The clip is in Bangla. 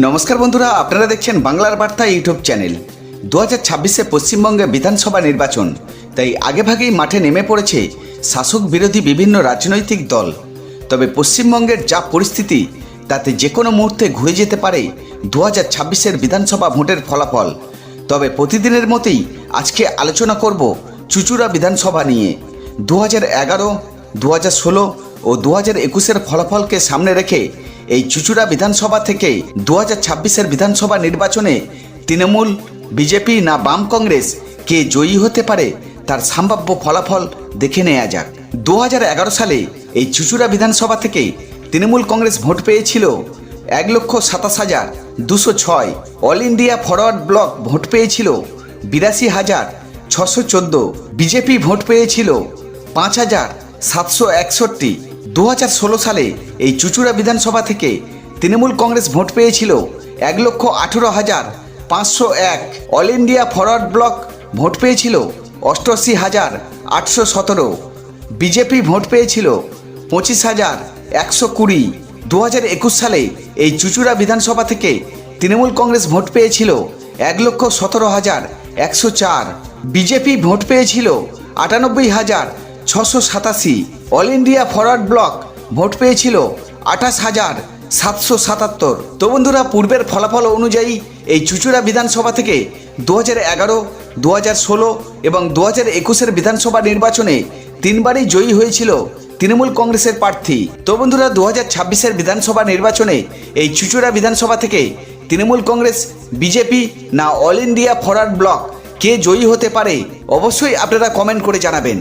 নমস্কার বন্ধুরা, আপনারা দেখছেন বাংলার বার্তা ইউটিউব চ্যানেল। দু হাজার ছাব্বিশে পশ্চিমবঙ্গে বিধানসভা নির্বাচন, তাই আগেভাগেই মাঠে নেমে পড়েছে শাসক বিরোধী বিভিন্ন রাজনৈতিক দল। তবে পশ্চিমবঙ্গের যা পরিস্থিতি, তাতে যে কোনো মুহূর্তে ঘুরে যেতে পারে দু হাজার ছাব্বিশের বিধানসভা ভোটের ফলাফল। তবে প্রতিদিনের মতোই আজকে আলোচনা করব চুচুড়া বিধানসভা নিয়ে। দু হাজার এগারো, দু হাজার ষোলো ও দু হাজার একুশের ফলাফলকে সামনে রেখে এই চুচুড়া বিধানসভা থেকে দু হাজার বিধানসভা নির্বাচনে তৃণমূল, বিজেপি না বাম কংগ্রেস কে জয়ী হতে পারে তার সম্ভাব্য ফলাফল দেখে নেওয়া যাক। দু হাজার এগারো সালে এই চুচুড়া বিধানসভা থেকে তৃণমূল কংগ্রেস ভোট পেয়েছিল এক লক্ষ সাতাশ হাজার দুশো ছয়। All India Forward Bloc vote পেয়েছিল বিরাশি হাজার ছশো চোদ্দ। বিজেপি ভোট পেয়েছিল পাঁচ হাজার সাতশো একষট্টি। দু হাজার ষোলো সালে এই চুচুড়া বিধানসভা থেকে তৃণমূল কংগ্রেস ভোট পেয়েছিল এক লক্ষ আঠেরো হাজার পাঁচশো এক। All India Forward Bloc vote পেয়েছিল অষ্টআশি হাজার আটশো সতেরো। বিজেপি ভোট পেয়েছিল পঁচিশ হাজার একশো কুড়ি। দু হাজার একুশ সালে এই চুচুড়া বিধানসভা থেকে তৃণমূল কংগ্রেস ভোট পেয়েছিল এক লক্ষ সতেরো হাজার একশো চার। বিজেপি ভোট পেয়েছিল আটানব্বই হাজার ছশো সাতাশি All India Forward Bloc vote পেয়েছিল আঠাশ হাজার সাতশো সাতাত্তর। তো বন্ধুরা, পূর্বের ফলাফল অনুযায়ী এই চুচুড়া বিধানসভা থেকে দু হাজার এগারো, দু হাজার ষোলো এবং দু হাজার একুশের বিধানসভা নির্বাচনে তিনবারই জয়ী হয়েছিল তৃণমূল কংগ্রেসের প্রার্থী। তো বন্ধুরা, দু হাজার ছাব্বিশের বিধানসভা নির্বাচনে এই চুচুড়া বিধানসভা থেকে তৃণমূল কংগ্রেস, বিজেপি না অল ইন্ডিয়া ফরওয়ার্ড ব্লক কে জয়ী হতে পারে, অবশ্যই আপনারা কমেন্ট করে জানাবেন।